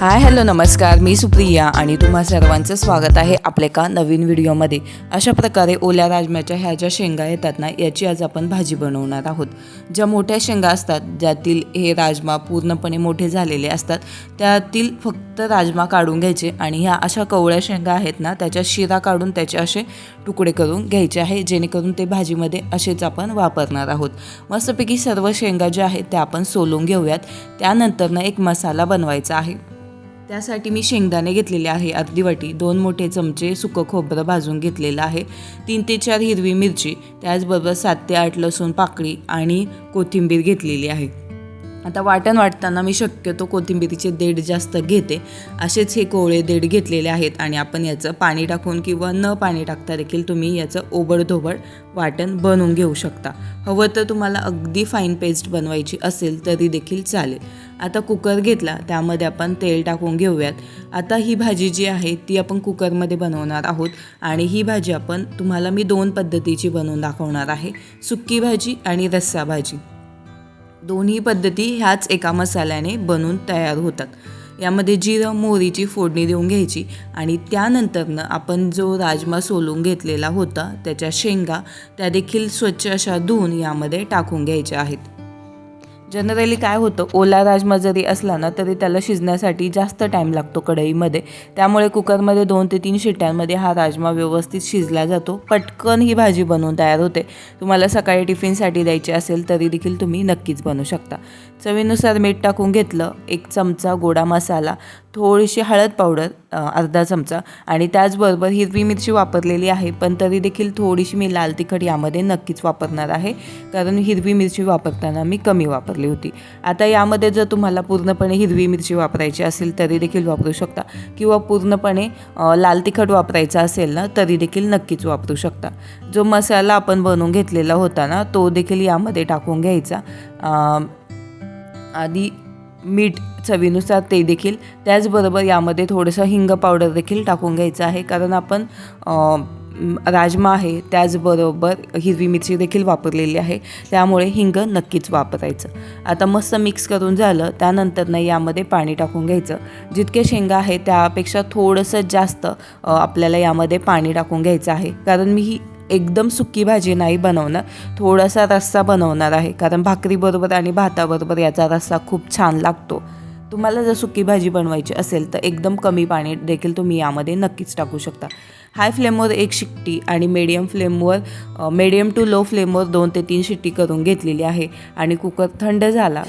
Hi hello नमस्कार. मी सुप्रिया आणि तुम्हा सर्वांचं स्वागत आहे आपल्या का नवीन व्हिडिओमध्ये. अशा प्रकारे ओल्या राजम्याच्या ह्या ज्या शेंगा येतात ना याची आज आपण भाजी बनवणार आहोत. ज्या मोठ्या शेंगा असतात ज्यातील हे राजमा पूर्णपणे मोठे झालेले असतात त्यातील फक्त राजमा काढून घ्यायचे आणि ह्या अशा कवळ्या शेंगा आहेत ना त्याच्या शिरा काढून त्याचे असे तुकडे करून घ्यायचे आहे जेणेकरून ते भाजीमध्ये असेच आपण वापरणार आहोत. मस्तपैकी सर्व शेंगा ज्या आहेत त्या आपण सोलून घेऊयात. त्यानंतरनं एक मसाला बनवायचा आहे. त्यासाठी मी शेंगदाणे घेतलेले आहे अर्धी वाटी दोन मोठे चमचे सुकं खोबरं भाजून घेतलेलं आहे तीन ते चार हिरवी मिरची त्याचबरोबर सात ते आठ लसूण पाकळी आणि कोथिंबीर घेतलेली आहे. आता वाटण वाटताना मी शक्यतो कोथिंबीरीचे देठ जास्त घेते. असेच हे कोवळे देठ घेतलेले आहेत आणि आपण याचं पाणी टाकून किंवा न पाणी टाकता देखील तुम्ही याचं ओबडधोबड वाटण बनवून घेऊ शकता. हवं तर तुम्हाला अगदी फाईन पेस्ट बनवायची असेल तरी देखील चालेल. आता कुकर घेतला त्यामध्ये आपण तेल टाकून घेऊयात. आता ही भाजी जी आहे ती आपण कुकरमध्ये बनवणार आहोत. आणि ही भाजी आपण तुम्हाला मी दोन पद्धतीची बनवून दाखवणार आहे. सुक्की भाजी आणि रस्सा भाजी. दोन्ही पद्धती ह्याच एका मसाल्याने बनून तयार होतात. यामध्ये जिरं मोहरीची फोडणी देऊन घ्यायची. आणि त्यानंतरनं आपण जो राजमा सोलून घेतलेला होता त्याच्या शेंगा त्या देखील स्वच्छ अशा धुवून यामध्ये टाकून घ्यायच्या आहेत. जनरली काय होतं ओला राजमा जरी असला ना तरी त्याला शिजण्यासाठी जास्त टाईम लागतो कढईमध्ये. त्यामुळे कुकरमध्ये दोन ते तीन शिट्ट्यांमध्ये हा राजमा व्यवस्थित शिजला जातो. पटकन ही भाजी बनवून तयार होते. तुम्हाला सकाळी टिफिनसाठी द्यायची असेल तरी देखील तुम्ही नक्कीच बनवू शकता. चवीनुसार मीठ टाकून घेतलं एक चमचा गोडा मसाला थोडीशी हळद पावडर अर्धा चमचा आणि त्याचबरोबर हिरवी मिरची वापरलेली आहे पण तरी देखील थोडीशी मी लाल तिखट यामध्ये नक्कीच वापरणार आहे कारण हिरवी मिरची वापरताना मी कमी वापरली होती. आता यामध्ये जर तुम्हाला पूर्णपणे हिरवी मिरची वापरायची असेल तरी देखील वापरू शकता. किंवा पूर्णपणे लाल तिखट वापरायचा असेल ना तरी देखील नक्कीच वापरू शकता. जो मसाला आपण बनवून घेतलेला होता ना तो देखील यामध्ये टाकून घ्यायचा. आधी मीठ चवीनुसार ते देखील. त्याचबरोबर यामध्ये थोडंसं हिंग पावडर देखील टाकून घ्यायचं आहे. कारण आपण राजमा आहे त्याचबरोबर हिरवी मिरची देखील वापरलेली आहे. त्यामुळे हिंग नक्कीच वापरायचं. आता मस्त मिक्स करून झालं त्यानंतरनं यामध्ये पाणी टाकून घ्यायचं. जितके शेंगा आहे त्यापेक्षा थोडंसं जास्त आपल्याला यामध्ये पाणी टाकून घ्यायचं आहे. कारण मी ही एकदम सुकी भाजी नाही बनवणार. थोडासा रस्सा बनवणार आहे. कारण भाकरीबरोबर आणि भाताबरोबर याचा रस्सा खूप छान लागतो. तुम्हाला जर सुकी भाजी बनवायची असेल तर एकदम कमी पाणी देखील तुम्ही यामध्ये नक्कीच टाकू शकता. हाय फ्लेमवर एक शिट्टी आणि मीडियम फ्लेमवर मीडियम टू लो फ्लेमवर दोन ते तीन शिट्टी करून घेतलेली आहे. आणि कुकर थंड झाला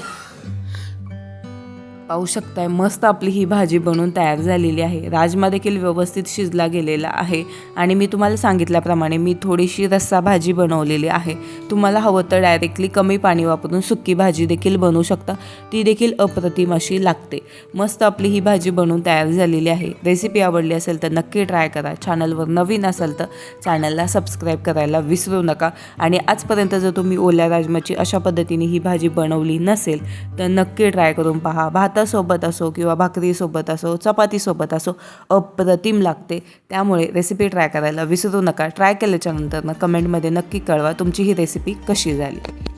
पाहू शकताय मस्त आपली ही भाजी बनवून तयार झालेली आहे. राजमा देखील व्यवस्थित शिजला गेलेला आहे. आणि मी तुम्हाला सांगितल्याप्रमाणे मी थोडीशी रस्सा भाजी बनवलेली आहे. तुम्हाला हवं तर डायरेक्टली कमी पाणी वापरून सुक्की भाजी देखील बनवू शकता. ती देखील अप्रतिम अशी लागते. मस्त आपली ही भाजी बनवून तयार झालेली आहे. रेसिपी आवडली असेल तर नक्की ट्राय करा. चॅनलवर नवीन असेल तर चॅनलला सबस्क्राईब करायला विसरू नका. आणि आजपर्यंत जर तुम्ही ओल्या राजमाची अशा पद्धतीने ही भाजी बनवली नसेल तर नक्की ट्राय करून पहा. भात भातासोबत असो किंवा भाकरीसोबत असो चपातीसोबत असो अप्रतिम लागते. त्यामुळे रेसिपी ट्राय करायला विसरू नका. ट्राय केल्याच्यानंतर कमेंटमध्ये नक्की कळवा तुमची ही रेसिपी कशी झाली.